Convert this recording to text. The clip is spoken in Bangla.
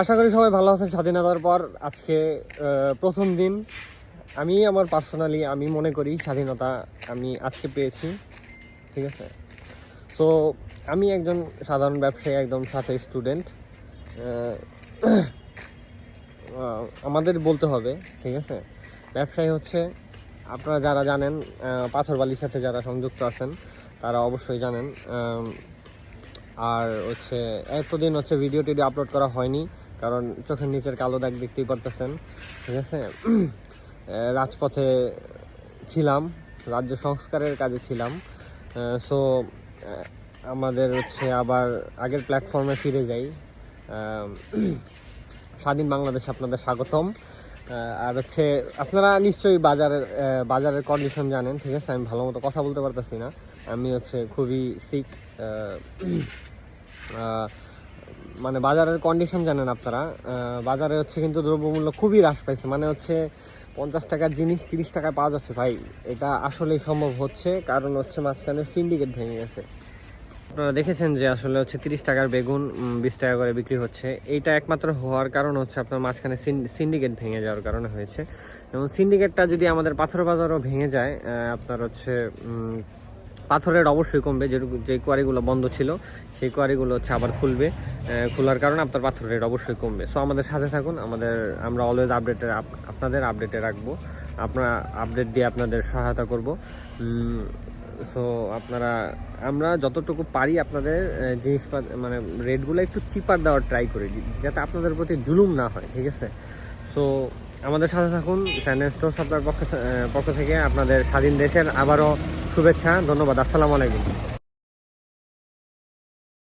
আশা করি সবাই ভালো আছেন। স্বাধীনতার পর আজকে প্রথম দিন। আমি আমার পার্সোনালি আমি মনে করি স্বাধীনতা আমি আজকে পেয়েছি। ঠিক আছে? তো আমি একজন সাধারণ ব্যবসায়ী একদম সাথে স্টুডেন্ট আমাদের বলতে হবে ঠিক আছে? ব্যবসায়ী হচ্ছে আপনারা যারা জানেন আহ, পাথরবালির সাথে যারা সংযুক্ত আছেন তারা অবশ্যই জানেন। আর হচ্ছে এতদিন হচ্ছে ভিডিও টিডিও আপলোড করা হয়নি। কারণ চোখের নিচের কালো দাগ দেখতেই পারতেছেন, ঠিক আছে? রাজপথে ছিলাম, রাজ্য সংস্কারের কাজে ছিলাম সো আমাদের হচ্ছে আবার আগের প্ল্যাটফর্মে ফিরে যাই। স্বাধীন বাংলাদেশ আপনাদের স্বাগতম। আর হচ্ছে আপনারা নিশ্চয়ই বাজারের বাজারের কন্ডিশন জানেন, ঠিক আছে? আমি ভালো মতো কথা বলতে পারতেছি না। আমি হচ্ছে খুবই সিক মানে বাজারের কন্ডিশন জানেন আপনারা বাজারে হচ্ছে কিন্তু দ্রব্যমূল্য খুবই হ্রাস পাইছে মানে হচ্ছে পঞ্চাশ টাকার জিনিস তিরিশ টাকায় পাওয়া যাচ্ছে ভাই। এটা আসলেই সম্ভব হচ্ছে, কারণ হচ্ছে মাঝখানে সিন্ডিকেট ভেঙে গেছে। আপনারা দেখেছেন যে আসলে হচ্ছে তিরিশ টাকার বেগুন বিশ টাকা করে বিক্রি হচ্ছে। এইটা একমাত্র হওয়ার কারণ হচ্ছে আপনার মাঝখানে সিন্ডিকেট ভেঙে যাওয়ার কারণে হয়েছে। এবং সিন্ডিকেটটা যদি আমাদের পাথর বাজারও ভেঙে যায় আপনার হচ্ছে পাথরের অবশ্যই কমবে যে যে কোয়ারিগুলো বন্ধ ছিল, সেই কোয়ারিগুলো হচ্ছে আবার খুলবে। খোলার কারণে আপনার পাথর রেট অবশ্যই কমবে। সো আমাদের সাথে থাকুন, আমাদের, আমরা অলওয়েজ আপডেটে আপনাদের আপডেটে রাখব। আপনারা আপডেট দিয়ে আপনাদের সহায়তা করব। সো আপনারা, আমরা যতটুকু পারি আপনাদের জিনিসপাত মানে রেটগুলো একটু চিপার দেওয়ার ট্রাই করি যাতে আপনাদের প্রতি জুলুম না হয়, ঠিক আছে? সো আমাদের সাথে থাকুন ফাইন্যান্স স্টোর্স আপনার পক্ষ পক্ষ থেকে আপনাদের স্বাধীন দেশের আবারও শুভেচ্ছা, ধন্যবাদ, আসসালামু আলাইকুম।